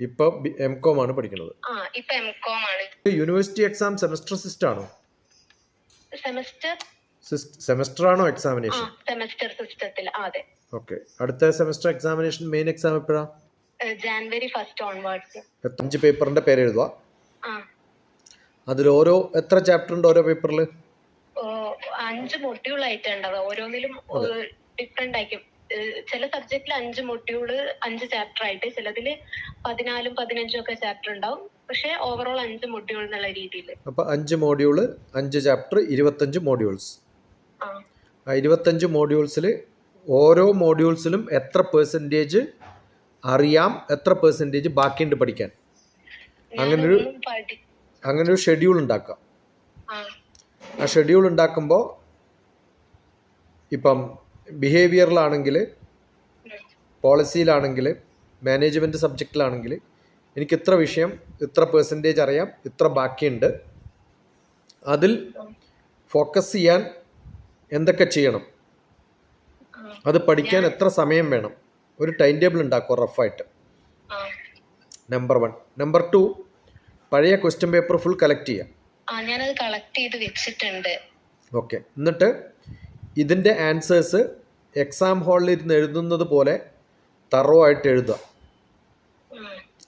ഇപ്പൊ M com ആണ് പഠിക്കുന്നത്. യൂണിവേഴ്സിറ്റി എക്സാം സെമസ്റ്റർ സിസ്റ്റം ആണോ. സെമസ്റ്റർ സെമസ്റ്റർ ആണോ? എക്സാമിനേഷൻ സെമസ്റ്റർ സിസ്റ്റത്തിൽ അതെ. ഓക്കെ അടുത്ത സെമസ്റ്റർ എക്സാമിനേഷൻ മെയിൻ എക്സാം എപ്പോഴാ? ജാനുവരി ഫസ്റ്റ് ഓൺവേർഡ്സ് അഞ്ച് പേപ്പറിന്റെ പേര് എഴുതുക. അതിൽ ഓരോ എത്ര ചാപ്റ്റർ ഉണ്ട് ഓരോ പേപ്പറിൽ അഞ്ച് മൊഡ്യൂൾ ആയിട്ട് ഉണ്ടാവുക ഓരോന്നിലും ഡിഫറെന്റ് ആയിരിക്കും. ചില സബ്ജക്റ്റിൽ അഞ്ച് മൊഡ്യൂൾ അഞ്ച് ചാപ്റ്റർ ആയിട്ട് ചിലതിൽ പതിനാലും പതിനഞ്ചും ഒക്കെ ചാപ്റ്റർ ഉണ്ടാവും. പക്ഷെ ഓവറോൾ അഞ്ച് മൊഡ്യൂൾ എന്നുള്ള രീതിയിൽ അപ്പൊ അഞ്ച് മോഡ്യൂൾ അഞ്ച് ചാപ്റ്റർ ഇരുപത്തഞ്ച് മോഡ്യൂൾസ് ആ. ഇരുപത്തഞ്ച് മോഡ്യൂൾസിൽ ഓരോ മോഡ്യൂൾസിലും എത്ര പെർസെന്റേജ് അറിയാം എത്ര പെർസെന്റേജ് ബാക്കിയുണ്ട് പഠിക്കാൻ. അങ്ങനൊരു- അങ്ങനൊരു ഷെഡ്യൂൾ ഉണ്ടാക്കാം. ആ. ഷെഡ്യൂൾ ഉണ്ടാക്കുമ്പോൾ ഇപ്പം ബിഹേവിയറിലാണെങ്കിൽ പോളിസിയിലാണെങ്കിൽ മാനേജ്മെന്റ് സബ്ജക്റ്റിലാണെങ്കിൽ എനിക്ക് ഇത്ര വിഷയം ഇത്ര പെർസെന്റേജ് അറിയാം ഇത്ര ബാക്കിയുണ്ട്. അതിൽ ഫോക്കസ് ചെയ്യാൻ എന്തൊക്കെ ചെയ്യണം? അത് പഠിക്കാൻ എത്ര സമയം വേണം? ഒരു ടൈം ടേബിൾ ഉണ്ടാക്കുക റഫായിട്ട് നമ്പർ വൺ നമ്പർ ടു പഴയ ക്വസ്റ്റ്യൻ പേപ്പർ ഫുൾ കളക്ട് ചെയ്യാം. ഞാനത് കളക്ട് ചെയ്ത് വെച്ചിട്ടുണ്ട്. ഓക്കെ എന്നിട്ട് ഇതിന്റെ ആൻസേഴ്സ് എക്സാം ഹാളിൽ ഇരുന്ന് എഴുതുന്നത് പോലെ തറോ ആയിട്ട് എഴുതുക.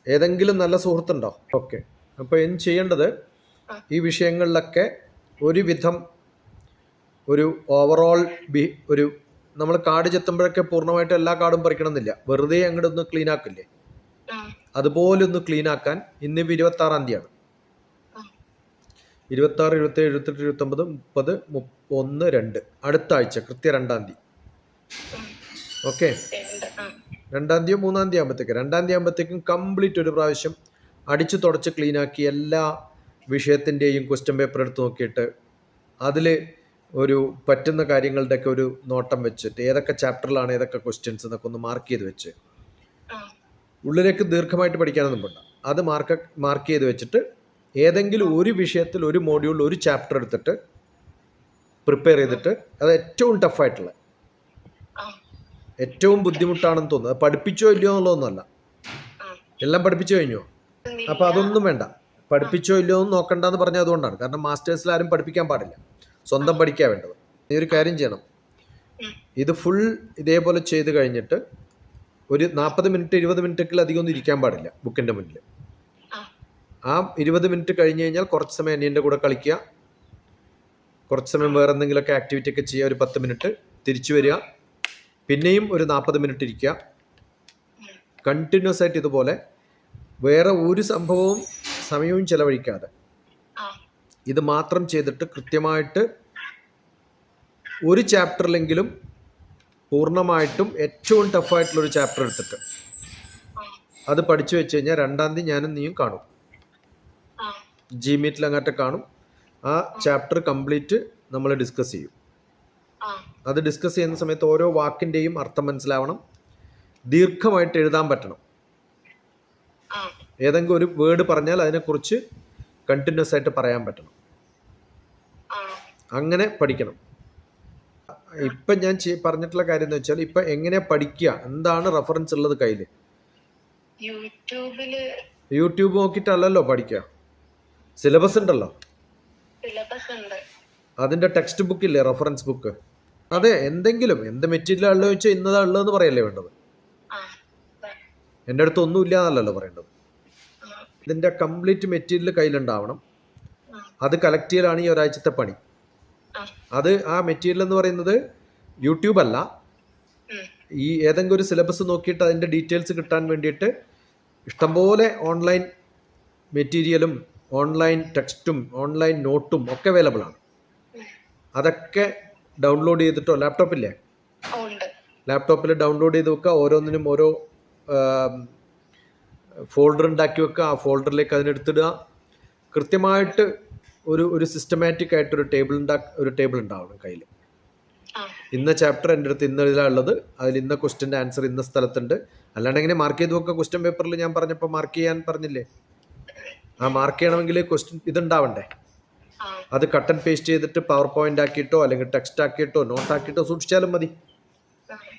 ഏതെങ്കിലും നല്ല സുഹൃത്തുണ്ടോ? ഓക്കെ. അപ്പോൾ ഇനി ചെയ്യേണ്ടത് ഈ വിഷയങ്ങളിലൊക്കെ ഒരുവിധം ഒരു ഓവറോൾ ബി ഒരു നമ്മൾ കാട് ചെത്തുമ്പോഴൊക്കെ പൂർണമായിട്ട് എല്ലാ കാർഡും പറിക്കണമെന്നില്ല. വെറുതെ അങ്ങോട്ടൊന്ന് ക്ലീൻ ആക്കില്ലേ? അതുപോലെ ഒന്ന് ക്ലീൻ ആക്കാൻ ഇന്ന് ഇരുപത്തി ആറാം തീയതിയാണ്. ഇരുപത്തി ആറ് ഇരുപത്തി ഏഴ് ഇരുപത്തെട്ട് ഇരുപത്തൊമ്പത് മുപ്പത് മുപ്പ ഒന്ന് രണ്ട്. അടുത്ത ആഴ്ച കൃത്യ രണ്ടാം തീയതി. ഓക്കെ? രണ്ടാം തീയതി മൂന്നാം തീയതി ആകുമ്പോഴത്തേക്ക് രണ്ടാം തീയതി ആകുമ്പോഴത്തേക്കും കംപ്ലീറ്റ് ഒരു പ്രാവശ്യം അടിച്ചു തുടച്ച് ക്ലീൻ ആക്കി എല്ലാ വിഷയത്തിന്റെയും ക്വസ്റ്റ്യൻ പേപ്പർ എടുത്ത് നോക്കിയിട്ട് അതിൽ ഒരു പറ്റുന്ന കാര്യങ്ങളുടെയൊക്കെ ഒരു നോട്ടം വെച്ചിട്ട് ഏതൊക്കെ ചാപ്റ്ററിലാണ് ഏതൊക്കെ ക്വസ്റ്റ്യൻസ് എന്നൊക്കെ ഒന്ന് മാർക്ക് ചെയ്ത് വെച്ച്. ഉള്ളിലേക്ക് ദീർഘമായിട്ട് പഠിക്കാനൊന്നും പോണ്ട. അത് മാർക്ക് മാർക്ക് ചെയ്ത് വെച്ചിട്ട് ഏതെങ്കിലും ഒരു വിഷയത്തിൽ ഒരു മോഡ്യൂൾ ഒരു ചാപ്റ്റർ എടുത്തിട്ട് പ്രിപ്പയർ ചെയ്തിട്ട് അത് ഏറ്റവും ടഫായിട്ടുള്ള ഏറ്റവും ബുദ്ധിമുട്ടാണെന്ന് തോന്നുന്നത് പഠിപ്പിച്ചോ ഇല്ലയോ എന്നുള്ളതൊന്നുമല്ല. എല്ലാം പഠിപ്പിച്ചു കഴിഞ്ഞോ? അപ്പോൾ അതൊന്നും വേണ്ട. പഠിപ്പിച്ചോ ഇല്ലയോ എന്ന് നോക്കണ്ടെന്ന് പറഞ്ഞ അതുകൊണ്ടാണ്. കാരണം മാസ്റ്റേഴ്സിൽ ആരും പഠിപ്പിക്കാൻ പാടില്ല. സ്വന്തം പഠിക്കാൻ വേണ്ടത്. നീ ഒരു കാര്യം ചെയ്യണം. ഇത് ഫുൾ ഇതേപോലെ ചെയ്ത് കഴിഞ്ഞിട്ട് ഒരു നാൽപ്പത് മിനിറ്റ് ഇരുപത് മിനിറ്റൊക്കെ അധികം ഒന്നും ഇരിക്കാൻ പാടില്ല ബുക്കിന്റെ മുന്നിൽ ആ ഇരുപത് മിനിറ്റ് കഴിഞ്ഞ് കഴിഞ്ഞാൽ കുറച്ച് സമയം അനിയന്റെ കൂടെ കളിക്കുക. കുറച്ച് സമയം വേറെ എന്തെങ്കിലുമൊക്കെ ആക്ടിവിറ്റി ഒക്കെ ചെയ്യുക ഒരു പത്ത് മിനിറ്റ് തിരിച്ചു വരിക. പിന്നെയും ഒരു നാൽപ്പത് മിനിറ്റ് ഇരിക്കുക. കണ്ടിന്യൂസ് ആയിട്ട് ഇതുപോലെ വേറെ ഒരു സംഭവവും സമയവും ചെലവഴിക്കാതെ. ഇത് മാത്രം ചെയ്തിട്ട് കൃത്യമായിട്ട് ഒരു ചാപ്റ്ററിലെങ്കിലും പൂർണമായിട്ടും ഏറ്റവും ടഫായിട്ടുള്ളൊരു ചാപ്റ്റർ എടുത്തിട്ട്. അത് പഠിച്ചു വെച്ച് കഴിഞ്ഞാൽ രണ്ടാം തീയതി ഞാനും നീയും കാണും. ജി മീറ്റിൽ അങ്ങോട്ട് കാണും. ആ ചാപ്റ്റർ കംപ്ലീറ്റ് നമ്മൾ ഡിസ്കസ് ചെയ്യും. അത് ഡിസ്കസ് ചെയ്യുന്ന സമയത്ത് ഓരോ വാക്കിന്റെയും അർത്ഥം മനസ്സിലാവണം. ദീർഘമായിട്ട് എഴുതാൻ പറ്റണം. ഏതെങ്കിലും ഒരു വേർഡ് പറഞ്ഞാൽ അതിനെക്കുറിച്ച് കണ്ടിന്യൂസ് ആയിട്ട് പറയാൻ പറ്റണം. അങ്ങനെ പഠിക്കണം. ഇപ്പം ഞാൻ പറഞ്ഞിട്ടുള്ള കാര്യം എന്ന് വെച്ചാൽ ഇപ്പം എങ്ങനെ പഠിക്കുക? എന്താണ് റെഫറൻസ് ഉള്ളത് കയ്യിൽ യൂട്യൂബിൽ യൂട്യൂബ് നോക്കിയിട്ടല്ലല്ലോ പഠിക്കുക. സിലബസ് ഉണ്ടല്ലോ? അതിന്റെ ടെക്സ്റ്റ് ബുക്ക് ഇല്ലേ റെഫറൻസ് ബുക്ക് അതെ എന്തെങ്കിലും എന്ത് മെറ്റീരിയൽ ഉള്ളത് വെച്ചാൽ ഇന്നതാ ഉള്ളതെന്ന് പറയല്ലേ വേണ്ടത്? എന്റെ അടുത്ത് ഒന്നും ഇല്ലാന്നല്ലോ പറയേണ്ടത്. ഇതിന്റെ കംപ്ലീറ്റ് മെറ്റീരിയൽ കയ്യിലുണ്ടാവണം. അത് കളക്ട് ചെയ്യലാണ് ഈ ഒരാഴ്ചത്തെ പണി. അത് ആ മെറ്റീരിയൽ എന്ന് പറയുന്നത് യൂട്യൂബ് അല്ല. ഈ ഏതെങ്കിലും ഒരു സിലബസ് നോക്കിയിട്ട് അതിന്റെ ഡീറ്റെയിൽസ് കിട്ടാൻ വേണ്ടിയിട്ട് ഇഷ്ടംപോലെ ഓൺലൈൻ മെറ്റീരിയലും ഓൺലൈൻ ടെക്സ്റ്റും ഓൺലൈൻ നോട്ടും ഒക്കെ അവൈലബിൾ ആണ്. അതൊക്കെ ഡൗൺലോഡ് ചെയ്തിട്ടോ? ലാപ്ടോപ്പില്ലേ ലാപ്ടോപ്പിൽ ഡൗൺലോഡ് ചെയ്ത് വെക്കുക ഓരോന്നിനും ഓരോ ഫോൾഡർ ഉണ്ടാക്കി വെക്കുക ആ ഫോൾഡറിലേക്ക് അതിനെടുത്തിടുക. കൃത്യമായിട്ട് ഒരു ഒരു സിസ്റ്റമാറ്റിക് ആയിട്ട് ഒരു ടേബിൾ ഉണ്ടാ ഒരു ടേബിൾ ഉണ്ടാവണം കയ്യിൽ ഇന്ന ചാപ്റ്റർ എന്റെ അടുത്ത് ഇന്ന ഇതിലാണ് ഉള്ളത് അതിൽ ഇന്ന ക്വസ്റ്റിന്റെ ആൻസർ ഇന്ന സ്ഥലത്തുണ്ട്. അല്ലാണ്ടെങ്ങനെ മാർക്ക് ചെയ്ത് വെക്കുക ക്വസ്റ്റ്യൻ പേപ്പറിൽ ഞാൻ പറഞ്ഞപ്പോൾ മാർക്ക് ചെയ്യാൻ പറഞ്ഞില്ലേ? ആ മാർക്ക് ചെയ്യണമെങ്കിൽ ക്വസ്റ്റ്യൻ ഇതുണ്ടാവണ്ടേ? അത് കട്ട് ആൻഡ് പേസ്റ്റ് ചെയ്തിട്ട് പവർ പോയിന്റ് ആക്കിയിട്ടോ അല്ലെങ്കിൽ ടെക്സ്റ്റ് ആക്കിയിട്ടോ നോട്ട് ആക്കിയിട്ടോ സൂക്ഷിച്ചാലും മതി.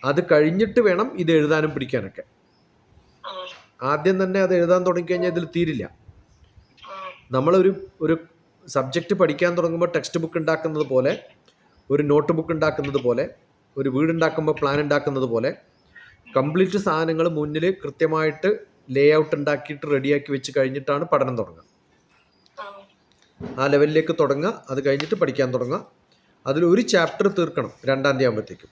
അത് കഴിഞ്ഞിട്ട് വേണം ഇത് എഴുതാനും പിടിക്കാനൊക്കെ. ആദ്യം തന്നെ അത് എഴുതാൻ തുടങ്ങിക്കഴിഞ്ഞാൽ ഇതിൽ തീരില്ല. നമ്മളൊരു ഒരു സബ്ജക്റ്റ് പഠിക്കാൻ തുടങ്ങുമ്പോൾ ടെക്സ്റ്റ് ബുക്ക് ഉണ്ടാക്കുന്നത് പോലെ ഒരു നോട്ട് ബുക്ക് ഉണ്ടാക്കുന്നത് പോലെ ഒരു വീടുണ്ടാക്കുമ്പോൾ പ്ലാൻ ഉണ്ടാക്കുന്നത് പോലെ കംപ്ലീറ്റ് സാധനങ്ങൾ മുന്നിൽ കൃത്യമായിട്ട് ലേ ഔട്ട് ഉണ്ടാക്കിയിട്ട് റെഡിയാക്കി വെച്ച് കഴിഞ്ഞിട്ടാണ് പഠനം തുടങ്ങുക. ആ ലെവലിലേക്ക് തുടങ്ങുക. അത് കഴിഞ്ഞിട്ട് പഠിക്കാൻ തുടങ്ങുക. അതിൽ ഒരു ചാപ്റ്റർ തീർക്കണം രണ്ടാം തീയതി ആകുമ്പോഴത്തേക്കും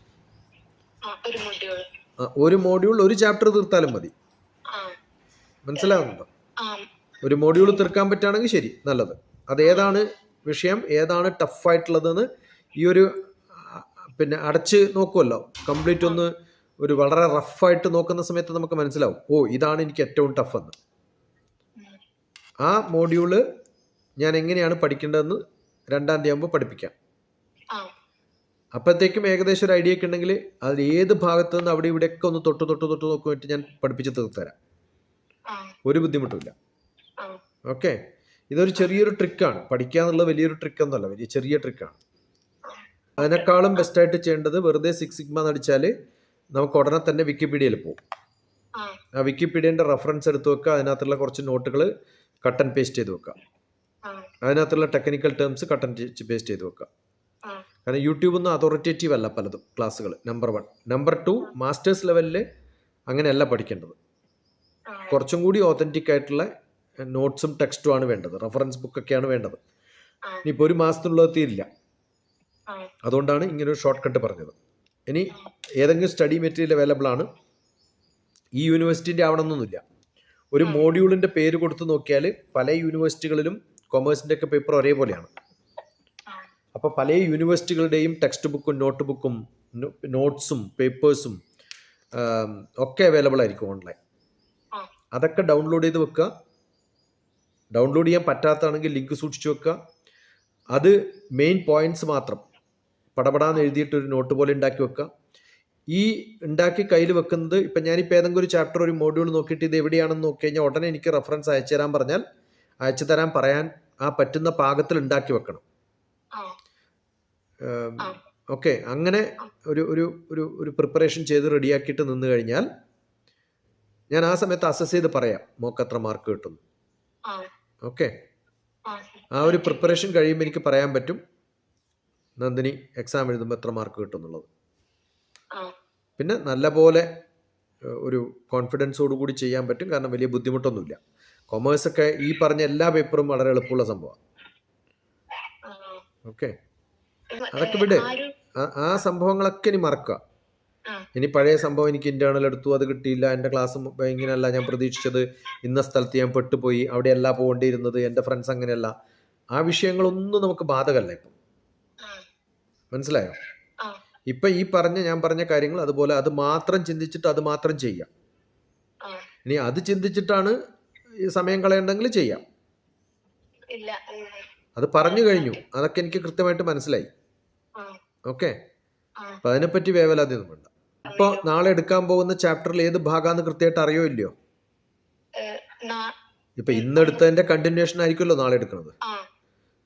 ഒരു മൊഡ്യൂൾ ഒരു ചാപ്റ്റർ തീർത്താലും മതി. ആ. ഒരു മോഡ്യൂൾ തീർക്കാൻ പറ്റുകയാണെങ്കിൽ ശരി നല്ലത്. അത് ഏതാണ് വിഷയം? ഏതാണ് ടഫായിട്ടുള്ളതെന്ന് ഈ ഒരു പിന്നെ അടച്ച് നോക്കുമല്ലോ കംപ്ലീറ്റ് ഒന്ന് ഒരു വളരെ റഫായിട്ട് നോക്കുന്ന സമയത്ത് നമുക്ക് മനസ്സിലാവും. ഓ ഇതാണ് എനിക്ക് ഏറ്റവും ടഫ് എന്ന്. ആ മോഡ്യൂൾ ഞാൻ എങ്ങനെയാണ് പഠിക്കേണ്ടതെന്ന് രണ്ടാം തീയതി ആകുമ്പോൾ പഠിപ്പിക്കാം. അപ്പോഴത്തേക്കും ഏകദേശം ഒരു ഐഡിയ ഒക്കെ ഉണ്ടെങ്കിൽ അതിൽ ഏത് ഭാഗത്ത് നിന്ന് അവിടെ ഇവിടെയൊക്കെ ഒന്ന് തൊട്ട് തൊട്ട് തൊട്ട് നോക്കുമായിട്ട് ഞാൻ പഠിപ്പിച്ച് തീർത്തരാം ഒരു ബുദ്ധിമുട്ടില്ല ഓക്കെ. ഇതൊരു ചെറിയൊരു ട്രിക്കാണ് പഠിക്കുക എന്നുള്ളത് വലിയൊരു ട്രിക്ക് ഒന്നുമല്ല വലിയ ചെറിയ ട്രിക്കാണ് അതിനേക്കാളും ബെസ്റ്റായിട്ട് ചെയ്യേണ്ടത് വെറുതെ സിക്സ് സിഗ്മ എന്ന് നടിച്ചാൽ നമുക്ക് ഉടനെ തന്നെ വിക്കിപീഡിയയിൽ പോകും ആ. വിക്കിപീഡിയന്റെ റെഫറൻസ് എടുത്ത് വെക്കുക അതിനകത്തുള്ള കുറച്ച് നോട്ടുകൾ കട്ട് ആൻഡ് പേസ്റ്റ് ചെയ്ത് വെക്കുക. അതിനകത്തുള്ള technical terms cut and paste ചെയ്ത് വെക്കുക. കാരണം യൂട്യൂബ് ഒന്നും അതോറിറ്റേറ്റീവ് അല്ല പലതും ക്ലാസ്സുകൾ. Number one. Number two masters ലെവലിൽ അങ്ങനെയല്ല പഠിക്കേണ്ടത്. കുറച്ചും കൂടി ഓതന്റിക് ആയിട്ടുള്ള നോട്ട്സും ടെക്സ്റ്റും ആണ് വേണ്ടത്. റെഫറൻസ് ബുക്കൊക്കെയാണ് വേണ്ടത്. ഇനിയിപ്പോൾ ഒരു മാസത്തിനുള്ളത് തീരില്ല. അതുകൊണ്ടാണ് ഇങ്ങനൊരു ഒരു ഷോർട്ട് കട്ട് പറഞ്ഞത്. ഇനി ഏതെങ്കിലും സ്റ്റഡി മെറ്റീരിയൽ അവൈലബിൾ ആണ്. ഈ യൂണിവേഴ്സിറ്റിന്റെ ആവണമെന്നൊന്നുമില്ല. ഒരു മോഡ്യൂളിന്റെ പേര് കൊടുത്ത് നോക്കിയാൽ പല യൂണിവേഴ്സിറ്റികളിലും കൊമേഴ്സിന്റെ ഒക്കെ പേപ്പർ ഒരേപോലെയാണ്. അപ്പോൾ പല യൂണിവേഴ്സിറ്റികളുടെയും ടെക്സ്റ്റ് ബുക്കും നോട്ട് ബുക്കും നോട്ട്സും പേപ്പേഴ്സും ഒക്കെ അവൈലബിൾ ആയിരിക്കും ഓൺലൈൻ അതൊക്കെ ഡൗൺലോഡ് ചെയ്ത് വെക്കുക ഡൗൺലോഡ് ചെയ്യാൻ പറ്റാത്തതാണെങ്കിൽ ലിങ്ക് സൂക്ഷിച്ചു വെക്കുക അത് മെയിൻ പോയിന്റ്സ് മാത്രം. പടപടാന്ന് എഴുതിയിട്ട് ഒരു നോട്ട് പോലെ ഉണ്ടാക്കി വെക്കുക ഈ ഉണ്ടാക്കി കയ്യിൽ വെക്കുന്നത് ഇപ്പം ഞാനിപ്പോൾ ഏതെങ്കിലും ഒരു ചാപ്റ്റർ ഒരു മോഡ്യൂൾ നോക്കിയിട്ട് ഇത് എവിടെയാണെന്ന് നോക്കി കഴിഞ്ഞാൽ ഉടനെ എനിക്ക് റെഫറൻസ് അയച്ചു തരാൻ പറഞ്ഞാൽ അയച്ചു തരാൻ പറയാൻ ആ പറ്റുന്ന പാകത്തിൽ ഉണ്ടാക്കി വെക്കണം. ഓക്കെ അങ്ങനെ ഒരു ഒരു ഒരു ഒരു പ്രിപ്പറേഷൻ ചെയ്ത് റെഡിയാക്കിയിട്ട് നിന്ന് കഴിഞ്ഞാൽ ഞാൻ ആ സമയത്ത് അസസ് ചെയ്ത് പറയാം മോക്ക് എത്ര മാർക്ക് കിട്ടും. ഓക്കെ ആ. ഒരു പ്രിപ്പറേഷൻ കഴിയുമ്പോൾ എനിക്ക് പറയാൻ പറ്റും. നന്ദിനി എക്സാം എഴുതുമ്പോൾ എത്ര മാർക്ക് കിട്ടും എന്നുള്ളത് പിന്നെ നല്ലപോലെ പോലെ ഒരു കോൺഫിഡൻസോട് കൂടി ചെയ്യാൻ പറ്റും. കാരണം വലിയ ബുദ്ധിമുട്ടൊന്നുമില്ല. കൊമേഴ്സ് ഒക്കെ ഈ പറഞ്ഞ എല്ലാ പേപ്പറും വളരെ എളുപ്പമുള്ള സംഭവമാണ്. ഓക്കെ അതൊക്കെ വിട്. ആ- സംഭവങ്ങളൊക്കെ ഇനി മറക്കുക. ഇനി പഴയ സംഭവം എനിക്ക് ഇന്റേണൽ എടുത്തു അത് കിട്ടിയില്ല. എന്റെ ക്ലാസ് ഇങ്ങനെയല്ല ഞാൻ പ്രതീക്ഷിച്ചത്. ഇന്ന സ്ഥലത്ത് ഞാൻ പെട്ടുപോയി. അവിടെയല്ല പോകേണ്ടിയിരുന്നത്. എന്റെ ഫ്രണ്ട്സ് അങ്ങനെയല്ല. ആ വിഷയങ്ങളൊന്നും നമുക്ക് ബാധകമല്ല ഇപ്പം. മനസ്സിലായോ? ഇപ്പൊ ഈ പറഞ്ഞ ഞാൻ പറഞ്ഞ കാര്യങ്ങൾ അതുപോലെ അത് മാത്രം ചിന്തിച്ചിട്ട് അത് മാത്രം ചെയ്യാം. ഇനി അത് ചിന്തിച്ചിട്ടാണ് ഈ സമയം കളയണ്ടെങ്കിൽ ചെയ്യാം. അത് പറഞ്ഞു കഴിഞ്ഞു. അതൊക്കെ എനിക്ക് കൃത്യമായിട്ട് മനസ്സിലായി. ഓക്കെ? അപ്പൊ അതിനെപ്പറ്റി വേവലാതിയൊന്നും വേണ്ട. ഇപ്പൊ നാളെ എടുക്കാൻ പോകുന്ന ചാപ്റ്ററിൽ ഏത് ഭാഗമാണ് കൃത്യമായിട്ട് അറിയോ ഇല്ലയോ? ഇപ്പൊ ഇന്നെടുത്തതിന്റെ ഇന്ന് കണ്ടിന്യൂഷൻ ആയിരിക്കുമല്ലോ നാളെ എടുക്കുന്നത്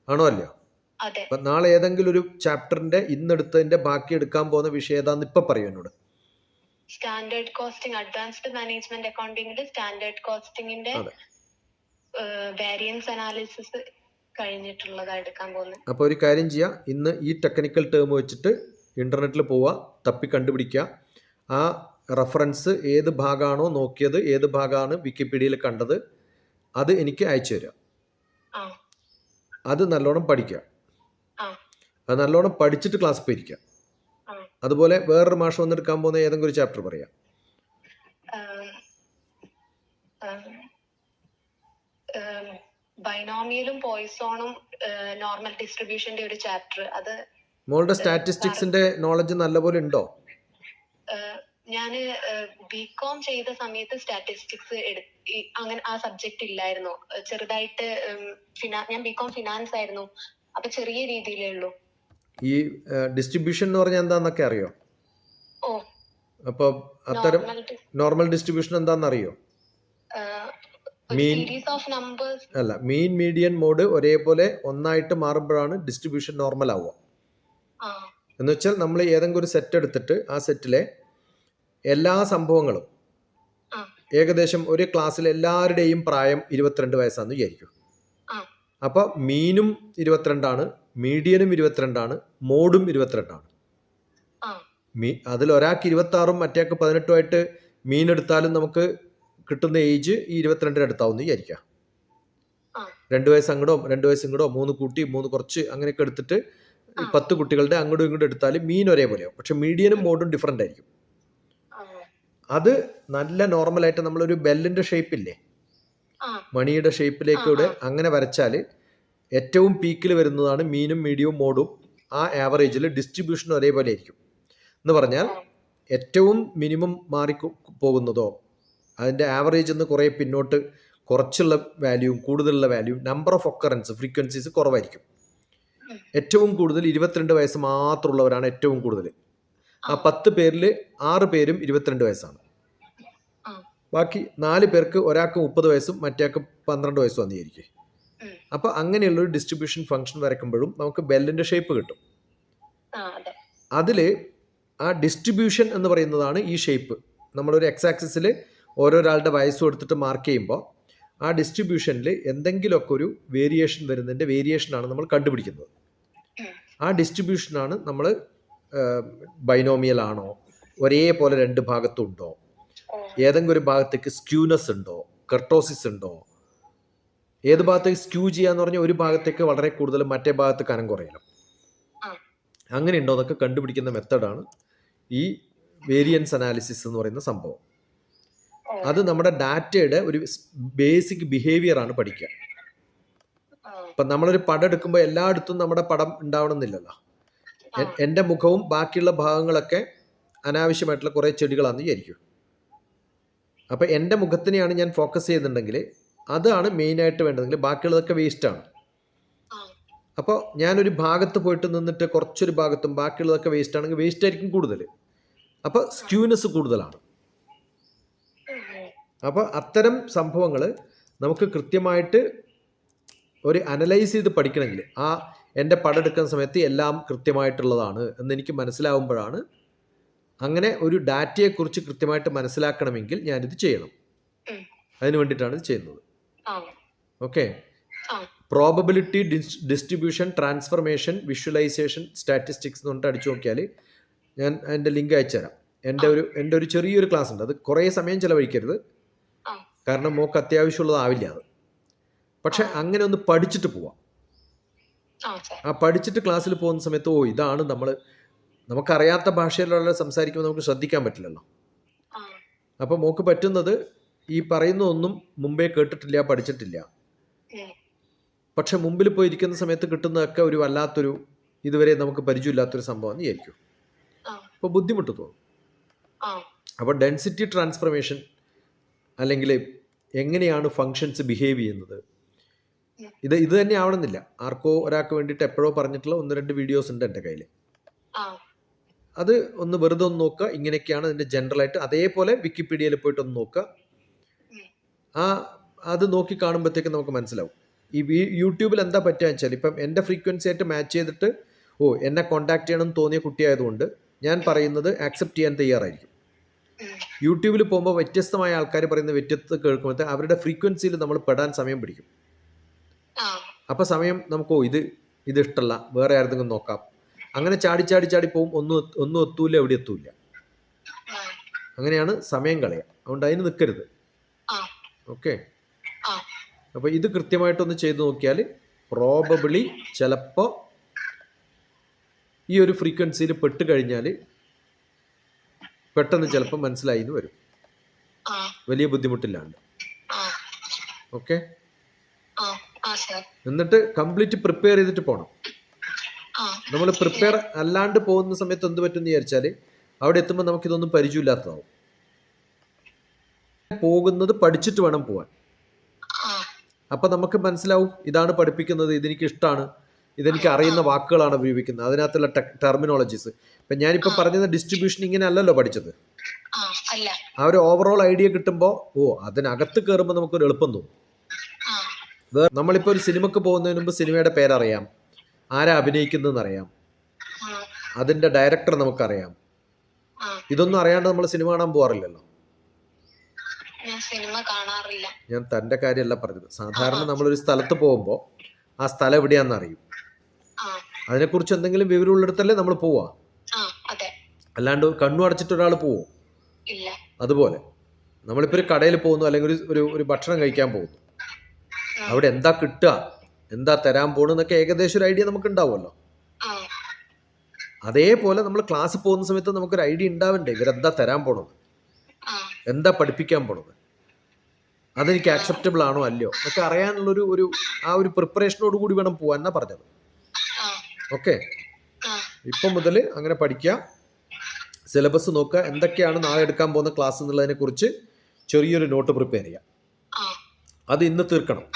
ആണോ അല്ലയോ? അപ്പം നാളെ ഏതെങ്കിലും ഒരു ചാപ്റ്ററിന്റെ ഇന്നെടുത്തതിന്റെ ബാക്കി എടുക്കാൻ പോകുന്ന വിഷയം ഏതാന്ന് ഇപ്പൊ പറയൂ എന്നോട്. സ്റ്റാൻഡേർഡ് കോസ്റ്റിംഗ് അഡ്വാൻസ്ഡ് മാനേജ്മെന്റ് അക്കൗണ്ടിംഗിൽ സ്റ്റാൻഡേർഡ് കോസ്റ്റിംഗിന്റെ. വേരിയൻസ് അനാലിസിസ് കഴിഞ്ഞിട്ടുള്ളതാ എടുക്കാൻ പോകുന്നത് അപ്പോൾ ഒരു കാര്യം ചെയ്യാം ഇന്ന് ഈ ടെക്നിക്കൽ ടേം വെച്ചിട്ട് ഇന്റർനെറ്റിൽ പോവുക തപ്പി കണ്ടുപിടിക്കുക ആ റഫറൻസ് ഏത് ഭാഗമാണോ നോക്കിയത് ഏത് ഭാഗമാണ് വിക്കിപീഡിയയിൽ കണ്ടത് അത് എനിക്ക് അയച്ചു തരിക ആ. അത് നല്ലോണം പഠിക്കുക ആ അത് നല്ലോണം പഠിച്ചിട്ട് ക്ലാസ് പോയിരിക്കാം അതുപോലെ വേറൊരു മാഷം വന്നെടുക്കാൻ പോകുന്ന ഏതെങ്കിലും ഒരു ചാപ്റ്റർ പറയാം. ബൈനോമിയലും പോയിസോണും നോർമൽ ഡിസ്ട്രിബ്യൂഷന്റെ ഒരു ചാപ്റ്റർ അത് മോളുടെ സ്റ്റാറ്റിസ്റ്റിക്സിന്റെ നോളജ് നല്ലപോലെ ഉണ്ടോ? ഞാൻ ബികോം ചെയ്ത സമയത്ത് സ്റ്റാറ്റിസ്റ്റിക്സ് അങ്ങനെ ആ സബ്ജക്റ്റ് ഇല്ലായിരുന്നു. ചെറുതായിട്ട് ഞാൻ ബികോം ഫിനാൻസ് ആയിരുന്നു. അപ്പൊ ചെറിയ രീതിയിലേ ഉള്ളൂ. ഈ ഡിസ്ട്രിബ്യൂഷൻ എന്ന് പറഞ്ഞാൽ എന്താണെന്നൊക്കെ അറിയോ? അപ്പൊ അത്തരം നോർമൽ ഡിസ്ട്രിബ്യൂഷൻ എന്താണെന്ന് അറിയോ നമ്പേഴ്സ് അല്ല മീൻ മീഡിയൻ മോഡ് ഒരേപോലെ ഒന്നായിട്ട് മാറുമ്പോഴാണ് ഡിസ്ട്രിബ്യൂഷൻ നോർമൽ ആവുക. എന്ന് വെച്ചാൽ നമ്മൾ ഏതെങ്കിലും ഒരു സെറ്റ് എടുത്തിട്ട് ആ സെറ്റിലെ എല്ലാ സംഭവങ്ങളും ഏകദേശം ഒരു ക്ലാസ്സിൽ എല്ലാവരുടെയും പ്രായം ഇരുപത്തിരണ്ട് വയസ്സാന്ന് വിചാരിക്കും അപ്പൊ അപ്പോൾ മീനും ഇരുപത്തിരണ്ടാണ് മീഡിയനും ഇരുപത്തിരണ്ടാണ് മോഡും ഇരുപത്തിരണ്ടാണ്. മീ അതിൽ ഒരാൾക്ക് ഇരുപത്താറും മറ്റേക്ക് പതിനെട്ടുമായിട്ട് മീൻ എടുത്താലും നമുക്ക് കിട്ടുന്ന ഏജ് ഈ ഇരുപത്തിരണ്ടിന് അടുത്താവുന്ന വിചാരിക്കാം. രണ്ട് വയസ്സ് അങ്ങടോ രണ്ട് വയസ്സ് ഇങ്ങടോ മൂന്ന് കൂട്ടി മൂന്ന് കുറച്ച് അങ്ങനെയൊക്കെ എടുത്തിട്ട്. പത്ത് കുട്ടികളുടെ അങ്ങോട്ടും ഇങ്ങോട്ടും എടുത്താലും മീൻ ഒരേപോലെയാവും. പക്ഷെ മീഡിയനും മോഡും ഡിഫറെന്റ് ആയിരിക്കും. അത് നല്ല നോർമലായിട്ട് നമ്മളൊരു ബെല്ലിന്റെ ഷേപ്പില്ലേ മണിയുടെ ഷേപ്പിലേക്കൂടെ അങ്ങനെ വരച്ചാൽ ഏറ്റവും പീക്കിൽ വരുന്നതാണ് മീനും മീഡിയവും മോഡും ആ ആവറേജിൽ ഡിസ്ട്രിബ്യൂഷൻ ഒരേപോലെ ആയിരിക്കും. എന്ന് പറഞ്ഞാൽ ഏറ്റവും മിനിമം മാറി പോകുന്നതോ അതിന്റെ ആവറേജ് എന്ന് കുറേ പിന്നോട്ട് കുറച്ചുള്ള വാല്യൂവും കൂടുതലുള്ള വാല്യൂവും നമ്പർ ഓഫ് ഒക്കറൻസ് ഫ്രീക്വൻസീസ് കുറവായിരിക്കും. ഏറ്റവും കൂടുതൽ ഇരുപത്തിരണ്ട് വയസ്സ് മാത്രമുള്ളവരാണ് ഏറ്റവും കൂടുതൽ. ആ പത്ത് പേരിൽ ആറ് പേരും ഇരുപത്തിരണ്ട് വയസ്സാണ്. ബാക്കി നാല് പേർക്ക് ഒരാൾക്ക് മുപ്പത് വയസ്സും മറ്റേക്ക് പന്ത്രണ്ട് വയസ്സും വന്നിരിക്കും ഉം. അങ്ങനെയുള്ള ഒരു ഡിസ്ട്രിബ്യൂഷൻ ഫംഗ്ഷൻ വരയ്ക്കുമ്പോഴും നമുക്ക് ബെല്ലിന്റെ ഷേപ്പ് കിട്ടും. ആ അതെ. അതിൽ ആ ഡിസ്ട്രിബ്യൂഷൻ എന്ന് പറയുന്നതാണ് ഈ ഷേപ്പ് നമ്മളൊരു എക്സ് ആക്സിസിൽ ഓരോരാളുടെ വയസ്സ് കൊടുത്തിട്ട് മാർക്ക് ചെയ്യുമ്പോൾ ആ ഡിസ്ട്രിബ്യൂഷനിൽ എന്തെങ്കിലുമൊക്കെ ഒരു വേരിയേഷൻ വരുന്നതിന്റെ വേരിയേഷനാണ് നമ്മൾ കണ്ടുപിടിക്കുന്നത്. ആ ഡിസ്ട്രിബ്യൂഷനാണ് നമ്മൾ ബൈനോമിയൽ ആണോ ഒരേപോലെ രണ്ട് ഭാഗത്തുണ്ടോ ഏതെങ്കിലും ഒരു ഭാഗത്തേക്ക് സ്ക്യൂനസ് ഉണ്ടോ കർട്ടോസിസ് ഉണ്ടോ ഏത് ഭാഗത്തേക്ക് സ്ക്യൂ ചെയ്യാന്ന് പറഞ്ഞാൽ ഒരു ഭാഗത്തേക്ക് വളരെ കൂടുതൽ മറ്റേ ഭാഗത്ത് കനം കുറയണം. അങ്ങനെ ഉണ്ടോ എന്നൊക്കെ കണ്ടുപിടിക്കുന്ന മെത്തഡാണ് ഈ വേരിയൻസ് അനാലിസിസ് എന്ന് പറയുന്ന സംഭവം. അത് നമ്മുടെ ഡാറ്റയുടെ ഒരു ബേസിക് ബിഹേവിയർ ആണ് പഠിക്കുക. ഇപ്പം നമ്മളൊരു പടം എടുക്കുമ്പോൾ എല്ലായിടത്തും നമ്മുടെ പടം ഉണ്ടാവണമെന്നില്ലല്ലോ. എന്റെ മുഖവും ബാക്കിയുള്ള ഭാഗങ്ങളൊക്കെ അനാവശ്യമായിട്ടുള്ള കുറേ ചെടികളാണെന്ന് വിചാരിക്കും. അപ്പോൾ എന്റെ മുഖത്തിനെയാണ് ഞാൻ ഫോക്കസ് ചെയ്യുന്നുണ്ടെങ്കിൽ അതാണ് മെയിനായിട്ട് വേണ്ടതെങ്കിൽ ബാക്കിയുള്ളതൊക്കെ വേസ്റ്റാണ് ആണ്. അപ്പോൾ ഞാനൊരു ഭാഗത്ത് പോയിട്ട് നിന്നിട്ട് കുറച്ചൊരു ഭാഗത്തും ബാക്കിയുള്ളതൊക്കെ വേസ്റ്റ് ആണെങ്കിൽ വേസ്റ്റ് ആയിരിക്കും കൂടുതൽ. അപ്പോൾ സ്ക്യൂനെസ് കൂടുതലാണ്. അപ്പോൾ അത്തരം സംഭവങ്ങൾ നമുക്ക് കൃത്യമായിട്ട് ഒരു അനലൈസ് ചെയ്ത് പഠിക്കണമെങ്കിൽ ആ എന്റെ പടം എടുക്കുന്ന സമയത്ത് എല്ലാം കൃത്യമായിട്ടുള്ളതാണ് എന്ന് എനിക്ക് മനസ്സിലാവുമ്പോഴാണ് അങ്ങനെ ഒരു ഡാറ്റയെക്കുറിച്ച് കൃത്യമായിട്ട് മനസ്സിലാക്കണമെങ്കിൽ ഞാനിത് ചെയ്യണം. അതിന് വേണ്ടിയിട്ടാണ് ഇത് ചെയ്യുന്നത്. Okay probability distribution transformation visualisation statistics എന്ന് പറഞ്ഞിട്ട് അടിച്ചു നോക്കിയാൽ ഞാൻ അതിന്റെ ലിങ്ക് അയച്ചുതരാം എന്റെ ഒരു എന്റെ ഒരു ചെറിയൊരു ക്ലാസ് ഉണ്ട്. അത് കുറേ സമയം ചിലവഴിക്കരുത്. കാരണം മോക്ക് അത്യാവശ്യമുള്ളതാവില്ല അത്. പക്ഷെ അങ്ങനെ ഒന്ന് പഠിച്ചിട്ട് പോവാം. ആ പഠിച്ചിട്ട് ക്ലാസ്സിൽ പോകുന്ന സമയത്ത് ഓ ഇതാണ് നമ്മൾ നമുക്കറിയാത്ത ഭാഷയിലുള്ള സംസാരിക്കുമ്പോൾ നമുക്ക് ശ്രദ്ധിക്കാൻ പറ്റില്ലല്ലോ. അപ്പോൾ മോക്ക് പറ്റുന്നത് ഈ പറയുന്ന ഒന്നും മുമ്പേ കേട്ടിട്ടില്ല പഠിച്ചിട്ടില്ല. പക്ഷെ മുമ്പിൽ പോയി ഇരിക്കുന്ന സമയത്ത് കിട്ടുന്നതൊക്കെ ഒരു വല്ലാത്തൊരു ഇതുവരെ നമുക്ക് പരിചയമില്ലാത്തൊരു സംഭവം എന്ന് വിചാരിക്കും. അപ്പോൾ ബുദ്ധിമുട്ട് തോന്നും. അപ്പൊ അപ്പോൾ ഡെൻസിറ്റി ട്രാൻസ്ഫർമേഷൻ അല്ലെങ്കിൽ എങ്ങനെയാണ് ഫങ്ഷൻസ് ബിഹേവ് ചെയ്യുന്നത്? ഇത് ഇത് തന്നെ ആവണമെന്നില്ല. ആർക്കോ ഒരാൾക്ക് വേണ്ടിയിട്ട് എപ്പോഴോ പറഞ്ഞിട്ടുള്ള ഒന്ന് രണ്ട് വീഡിയോസ് ഉണ്ട് എന്റെ കയ്യിൽ അത് ഒന്ന് വെറുതെ ഒന്ന് നോക്കുക. ഇങ്ങനെയൊക്കെയാണ് ഇതിന്റെ ജനറലായിട്ട് അതേപോലെ വിക്കിപീഡിയയിൽ പോയിട്ട് ഒന്ന് നോക്കുക. ആ അത് നോക്കി കാണുമ്പോഴത്തേക്ക് നമുക്ക് മനസ്സിലാവും. ഈ യൂട്യൂബിൽ എന്താ പറ്റുക വെച്ചാൽ ഇപ്പം എന്റെ ഫ്രീക്വൻസി ആയിട്ട് മാച്ച് ചെയ്തിട്ട് ഓ എന്നെ കോണ്ടാക്ട് ചെയ്യണം എന്ന് തോന്നിയ കുട്ടിയായതുകൊണ്ട് ഞാൻ പറയുന്നത് ആക്സെപ്റ്റ് ചെയ്യാൻ തയ്യാറായിരിക്കും. യൂട്യൂബിൽ പോകുമ്പോൾ വ്യത്യസ്തമായ ആൾക്കാർ പറയുന്ന വ്യത്യസ്ത കേൾക്കുമ്പോൾ അവരുടെ ഫ്രീക്വൻസിയിൽ നമ്മൾ പെടാൻ സമയം പിടിക്കും. അപ്പോൾ സമയം നമുക്ക് ഓ ഇത് ഇത് ഇഷ്ടമല്ല വേറെ ആരെങ്കിലും നോക്കാം. അങ്ങനെ ചാടി ചാടി ചാടി പോകും ഒന്നും ഒന്നും എത്തൂല എവിടെ എത്തൂല. അങ്ങനെയാണ് സമയം കളയുക. അതുകൊണ്ട് അതിന് നിൽക്കരുത്. ഓക്കെ അപ്പൊ അപ്പോൾ ഇത് കൃത്യമായിട്ടൊന്ന് ചെയ്തു നോക്കിയാൽ പ്രോബബിളി ചിലപ്പോൾ ഈ ഒരു ഫ്രീക്വൻസിയിൽ പെട്ട് കഴിഞ്ഞാൽ പെട്ടെന്ന് ചിലപ്പോൾ മനസ്സിലായി എന്ന് വരും വലിയ ബുദ്ധിമുട്ടില്ലാണ്ട്. ഓക്കെ എന്നിട്ട് കംപ്ലീറ്റ് പ്രിപ്പയർ ചെയ്തിട്ട് പോകണം നമ്മൾ പ്രിപ്പയർ അല്ലാണ്ട് പോകുന്ന സമയത്ത് എന്ത് പറ്റും എന്ന് വിചാരിച്ചാൽ അവിടെ എത്തുമ്പോൾ നമുക്കിതൊന്നും പരിചയമില്ലാത്തതാവും. പോകുന്നത് പഠിച്ചിട്ട് വേണം പോവാൻ. അപ്പൊ നമുക്ക് മനസ്സിലാവും ഇതാണ് പഠിപ്പിക്കുന്നത് ഇതെനിക്ക് ഇഷ്ടമാണ് ഇതെനിക്ക് അറിയുന്ന വാക്കുകളാണ് ഉപയോഗിക്കുന്നത്. അതിനകത്തുള്ള ടെർമിനോളജീസ് ഇപ്പൊ ഞാനിപ്പോ പറഞ്ഞത് ഡിസ്ട്രിബ്യൂഷൻ ഇങ്ങനെ അല്ലല്ലോ പഠിച്ചത്. ആ ഒരു ഓവറോൾ ഐഡിയ കിട്ടുമ്പോൾ ഓ അതിനകത്ത് കയറുമ്പോൾ നമുക്കൊരു എളുപ്പം തോന്നും. നമ്മളിപ്പോൾ ഒരു സിനിമക്ക് പോകുന്നതിന് മുമ്പ് സിനിമയുടെ പേരറിയാം ആരാ അഭിനയിക്കുന്നതെന്ന് അറിയാം അതിന്റെ ഡയറക്ടർ നമുക്കറിയാം. ഇതൊന്നും അറിയാണ്ട് നമ്മൾ സിനിമ കാണാൻ പോകാറില്ലല്ലോ ഞാൻ സിനിമ കാണാറില്ല. ഞാൻ തന്റെ കാര്യമല്ല പറഞ്ഞത്. സാധാരണ നമ്മൾ ഒരു സ്ഥലത്ത് പോകുമ്പോൾ ആ സ്ഥലം എവിടെയാണെന്ന് അറിയും. അതിനെ അതിനെക്കുറിച്ച് എന്തെങ്കിലും വിവരം ഉള്ളിടത്തല്ലേ നമ്മൾ പോവാ അല്ലാണ്ട് കണ്ണു അടച്ചിട്ട് ഒരാൾ പോവും. അതുപോലെ. നമ്മളിപ്പോൾ ഒരു കടയിൽ പോകുന്നു അല്ലെങ്കിൽ ഒരു ഒരു ഒരു ഭക്ഷണം കഴിക്കാൻ പോകുന്നു. അവിടെ എന്താ കിട്ടുക? എന്താ തരാൻ പോണെന്നൊക്കെ ഏകദേശം ഒരു ഐഡിയ നമുക്ക് ഉണ്ടാവുമല്ലോ. അതേപോലെ നമ്മൾ ക്ലാസ് പോകുന്ന സമയത്ത് നമുക്കൊരു ഐഡിയ ഉണ്ടാവണ്ടേ? ഇവരെന്താ തരാൻ പോണത്? എന്താ പഠിപ്പിക്കാൻ പോണത്? അതെനിക്ക് ആക്സെപ്റ്റബിൾ ആണോ അല്ലയോ? എന്നൊക്കെ അറിയാനുള്ളൊരു ഒരു ആ ഒരു പ്രിപ്പറേഷനോട് കൂടി വേണം പോകാൻ എന്നാ പറഞ്ഞത് ഓക്കെ ഇപ്പം മുതൽ അങ്ങനെ പഠിക്കുക സിലബസ് നോക്കുക എന്തൊക്കെയാണ് നാളെ എടുക്കാൻ പോകുന്ന ക്ലാസ് എന്നുള്ളതിനെ കുറിച്ച് ചെറിയൊരു നോട്ട് പ്രിപ്പയർ ചെയ്യുക ആ. അത് ഇന്ന് തീർക്കണം.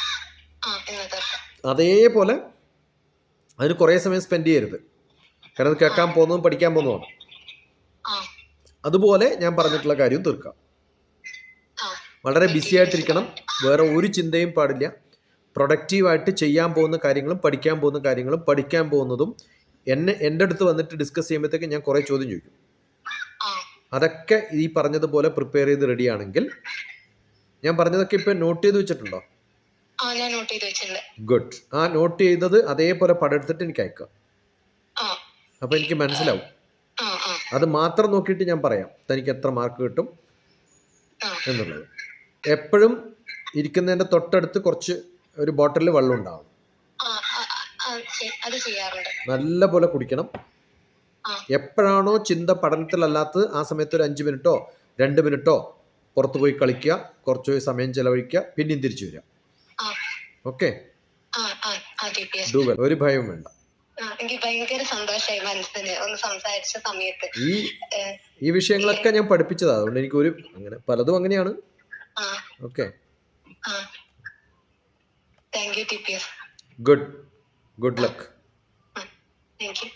അതേപോലെ അതിന് കുറേ സമയം സ്പെൻഡ് ചെയ്യരുത്. കാരണം കേൾക്കാൻ പോകുന്നതും പഠിക്കാൻ പോകുന്നതുമാണ്. അതുപോലെ ഞാൻ പറഞ്ഞിട്ടുള്ള കാര്യവും തീർക്കാം. വളരെ ബിസി ആയിട്ടിരിക്കണം. വേറെ ഒരു ചിന്തയും പാടില്ല. പ്രൊഡക്റ്റീവായിട്ട് ചെയ്യാൻ പോകുന്ന കാര്യങ്ങളും പഠിക്കാൻ പോകുന്ന കാര്യങ്ങളും പഠിക്കാൻ പോകുന്നതും എന്നെ എന്റെ അടുത്ത് വന്നിട്ട് ഡിസ്കസ് ചെയ്യുമ്പോഴത്തേക്ക് ഞാൻ കുറേ ചോദ്യം ചോദിക്കും. അതൊക്കെ ഈ പറഞ്ഞതുപോലെ പ്രിപ്പയർ ചെയ്ത് റെഡി ആണെങ്കിൽ ഞാൻ പറഞ്ഞതൊക്കെ ഇപ്പം നോട്ട് ചെയ്ത് വെച്ചിട്ടുണ്ടോ? ഗുഡ് ആ നോട്ട് ചെയ്തത് അതേപോലെ പടെടുത്തിട്ട് എനിക്ക് അയക്കാം. ആ. അപ്പോൾ എനിക്ക് മനസ്സിലാവും. അത് മാത്രം നോക്കിയിട്ട് ഞാൻ പറയാം. തനിക്ക് എത്ര മാർക്ക് കിട്ടും എന്നുള്ളത്. എപ്പോഴും ഇരിക്കുന്നതിന്റെ തൊട്ടടുത്ത് കുറച്ച് ഒരു ബോട്ടിലിൽ വെള്ളം ഉണ്ടാവും. നല്ല പോലെ കുടിക്കണം. എപ്പോഴാണോ ചിന്ത പഠനത്തിലല്ലാത്തത് ആ സമയത്ത് ഒരു അഞ്ച് മിനിറ്റോ രണ്ട് മിനിറ്റോ പുറത്തു പോയി കളിക്കുക കുറച്ച് സമയം ചെലവഴിക്കുക പിന്നെയും തിരിച്ചു വരിക. ഓക്കെ? ഒരു ഭയവും വേണ്ട. എനിക്ക് ഭയങ്കര സന്തോഷമായി മനസ്സിന് ഒന്ന് സംസാരിച്ച സമയത്ത്. ഈ ഈ വിഷയങ്ങളൊക്കെ ഞാൻ പഠിപ്പിച്ചതാണ് അതുകൊണ്ട് എനിക്ക് ഒരു അങ്ങനെ പലതും അങ്ങനെയാണ്. ആ ഓക്കെ ആ thank you T P S good good luck thank you